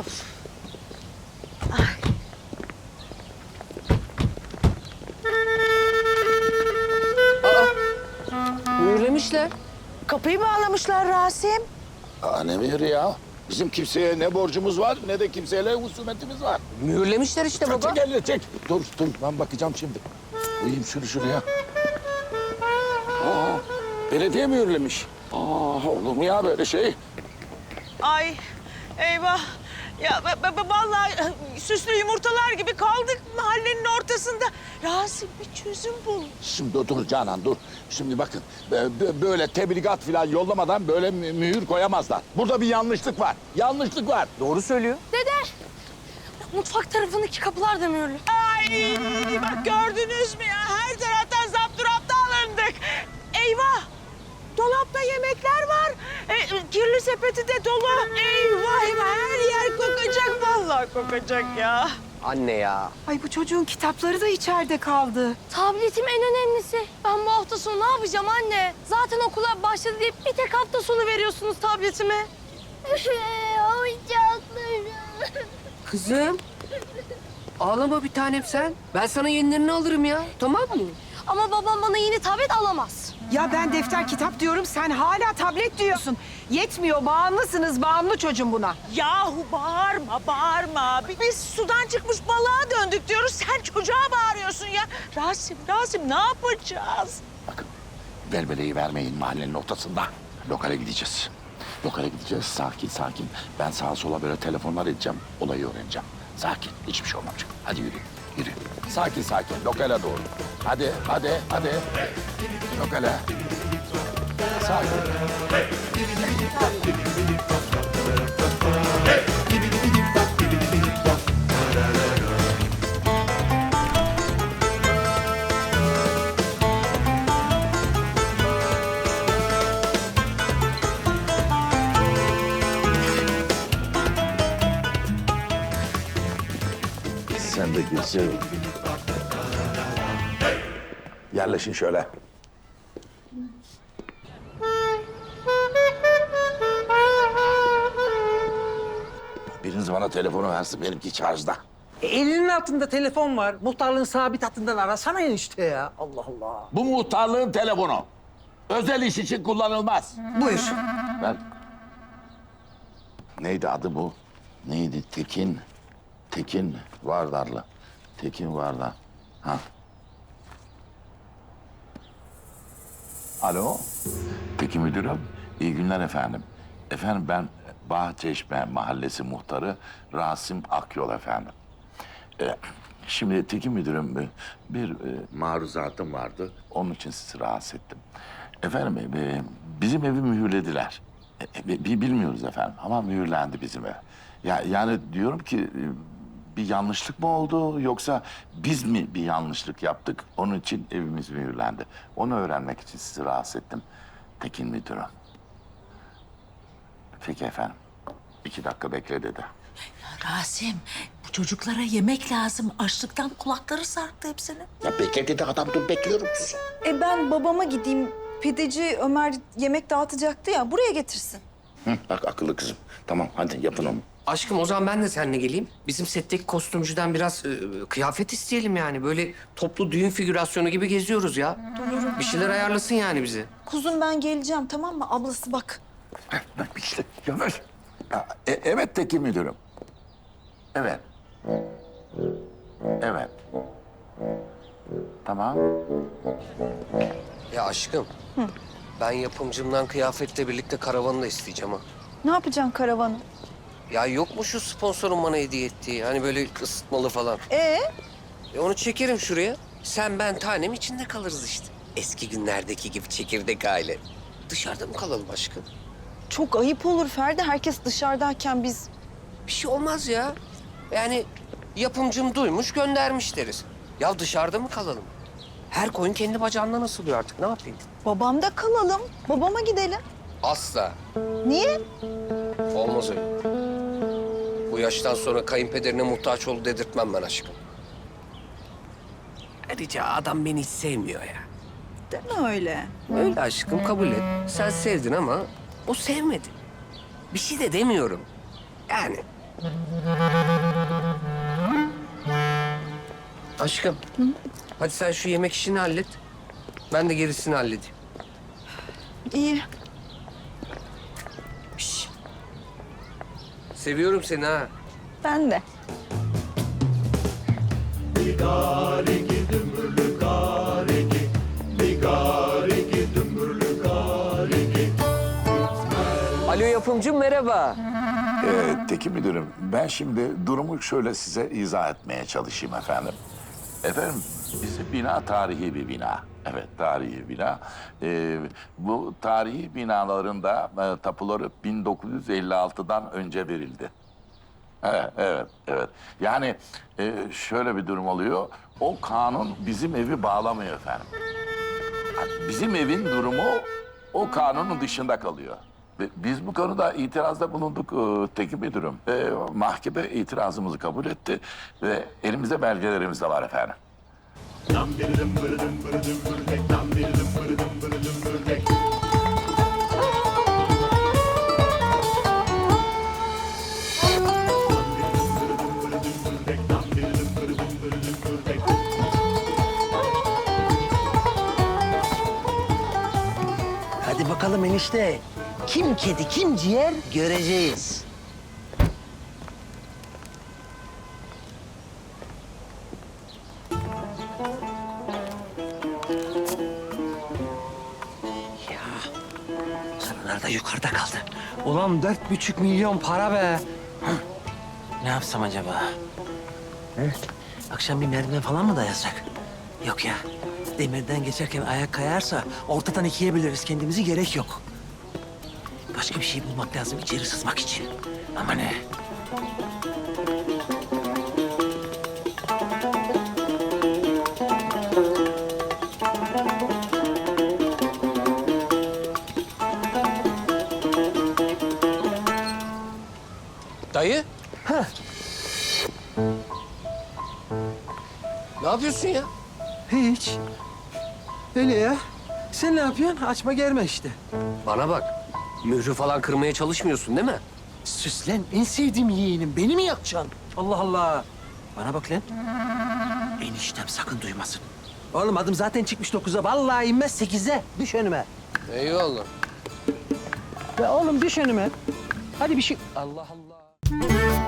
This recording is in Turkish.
Of. Mühürlemişler. Kapıyı bağlamışlar Rasim. Aa, ne mühürü ya? Bizim kimseye ne borcumuz var ne de kimseyle husumetimiz var. Mühürlemişler işte Çek, baba. çek elini çek. Dur dur ben bakacağım şimdi. Koyayım şunu şuraya. Aa, belediye mühürlemiş. Aa, olur mu ya böyle şey? Ay eyvah. Ya vallahi süslü yumurtalar gibi kaldık mahallenin ortasında. Rasim bir çözüm bul. Şimdi dur Canan dur. Şimdi bakın bö- bö- böyle tebligat falan yollamadan böyle mü- mühür koyamazlar. Burada bir yanlışlık var. Yanlışlık var. Doğru söylüyor. Dede! Mutfak tarafındaki kapılar da mühürlü. Ay bak gördünüz mü ya her taraftan zapturapta alındık. Eyvah. Dolapta yemekler var. E, kirli sepeti de dolu. Eyvah eyvah vallahi kokacak ya. Anne ya. Ay bu çocuğun kitapları da içeride kaldı. Tabletim en önemlisi. Ben bu hafta sonu ne yapacağım anne? Zaten okula başladı diye bir tek hafta sonu veriyorsunuz tabletime. Oyuncaklarım. Kızım. Ağlama bir tanem sen. Ben sana yenilerini alırım ya. Tamam mı? Ama babam bana yeni tablet alamaz. Ya ben defter kitap diyorum sen hala tablet diyorsun. Yetmiyor bağımlısınız bağımlı çocuğum buna. Yahu bağırma bağırma. Biz sudan çıkmış balığa döndük diyoruz. Sen çocuğa bağırıyorsun ya. Rasim Rasim ne yapacağız? Bakın velveleyi vermeyin mahallenin ortasında. Lokale gideceğiz. Lokale gideceğiz sakin sakin. Ben sağa sola böyle telefonlar edeceğim. Olayı öğreneceğim. Sakin hiçbir şey olmayacak. Hadi yürü yürü. Sakin sakin lokale doğru. Hadi hadi hadi. Lokale. Sakin. De girsin. Yerleşin şöyle. Biriniz bana telefonu versin benimki şarjda. E, elinin altında telefon var. Muhtarlığın sabit hattından arasana enişte ya. Allah Allah. Bu muhtarlığın telefonu. Özel iş için kullanılmaz. Buyur. Ben... Neydi adı bu? Neydi? Tekin. Tekin Vardarlı. Tekin Vardar. Ha. Alo. Tekin müdürüm. İyi günler efendim. Efendim ben Bahçeşme Mahallesi muhtarı Rasim Akyol efendim. Ee, şimdi Tekin müdürüm bir, bir e, maruzatım vardı. Onun için sizi rahatsız ettim. Efendim e, bizim evi mühürlediler. E, e, bi- bilmiyoruz efendim ama mühürlendi bizim ev. Ya, yani diyorum ki e, bir yanlışlık mı oldu yoksa biz mi bir yanlışlık yaptık? Onun için evimiz mühürlendi. Onu öğrenmek için sizi rahatsız ettim. Tekin müdürüm. Peki efendim. İki dakika bekle dedi. Rasim, bu çocuklara yemek lazım. Açlıktan kulakları sarktı hepsinin. Ya bekle dedi adam dur bekliyorum. E ben babama gideyim. Pideci Ömer yemek dağıtacaktı ya. Buraya getirsin. Hı, bak akıllı kızım. Tamam hadi yapın onu. Aşkım o zaman ben de seninle geleyim. Bizim setteki kostümcüden biraz e, kıyafet isteyelim yani. Böyle toplu düğün figürasyonu gibi geziyoruz ya. Bir şeyler ayarlasın yani bizi. Kuzum ben geleceğim tamam mı? Ablası bak. İşte yavaş. Ya, e- evet Tekin müdürüm. Evet. Evet. Tamam. Ya aşkım. Ben yapımcımdan kıyafetle birlikte karavanı da isteyeceğim ha. Ne yapacaksın karavanı? Ya yok mu şu sponsorun bana hediye ettiği? Hani böyle ısıtmalı falan. Ee? E onu çekerim şuraya. Sen ben tanem içinde kalırız işte. Eski günlerdeki gibi çekirdek aile. Dışarıda mı kalalım aşkım? Çok ayıp olur Ferdi. Herkes dışarıdayken biz... Bir şey olmaz ya. Yani yapımcım duymuş göndermiş deriz. Ya dışarıda mı kalalım? Her koyun kendi bacağından asılıyor artık. Ne yapayım? Babamda kalalım. Babama gidelim. Asla. Niye? Olmaz öyle. Bu yaştan sonra kayınpederine muhtaç ol dedirtmem ben aşkım. Ayrıca adam beni hiç sevmiyor ya. Deme öyle. Öyle aşkım kabul et. Sen sevdin ama o sevmedi. Bir şey de demiyorum. Yani Aşkım. Hadi sen şu yemek işini hallet. Ben de gerisini halledeyim. İyi. Seviyorum seni ha. Ben de. Alo yapımcım merhaba. Ee, Tekin Müdürüm, ben şimdi durumu şöyle size izah etmeye çalışayım efendim. Efendim, bizim bina tarihi bir bina. Evet, tarihi bina. Ee, bu tarihi binaların da e, tapuları 1956'dan önce verildi. Evet, evet. Yani e, şöyle bir durum oluyor. O kanun bizim evi bağlamıyor efendim. Yani Bizim evin durumu o kanunun dışında kalıyor. Biz bu konuda itirazda bulunduk e, Tekin Müdürüm. E, mahkeme itirazımızı kabul etti ve elimizde belgelerimiz de var efendim. Hadi bakalım enişte. Kim kedi, kim ciğer göreceğiz. Yukarıda kaldı. Ulan dört buçuk milyon para be. Ne yapsam acaba? He? Akşam bir merdiven falan mı dayasak? Yok ya. Demirden geçerken ayak kayarsa ortadan ikiye böleriz kendimizi gerek yok. Başka bir şey bulmak lazım içeri sızmak için. Ama ne? Dayı. Ne yapıyorsun ya? Hiç. Öyle ya. Sen ne yapıyorsun? Açma germe işte. Bana bak. Mührü falan kırmaya çalışmıyorsun değil mi? Süs lan en sevdiğim yeğenim. Beni mi yakacaksın? Allah Allah. Bana bak lan. Eniştem sakın duymasın. Oğlum adım zaten çıkmış dokuza. Vallahi inmez sekize. Düş önüme. Eyvallah. Ya oğlum düş önüme. Hadi bir şey... Allah Allah. Thank you.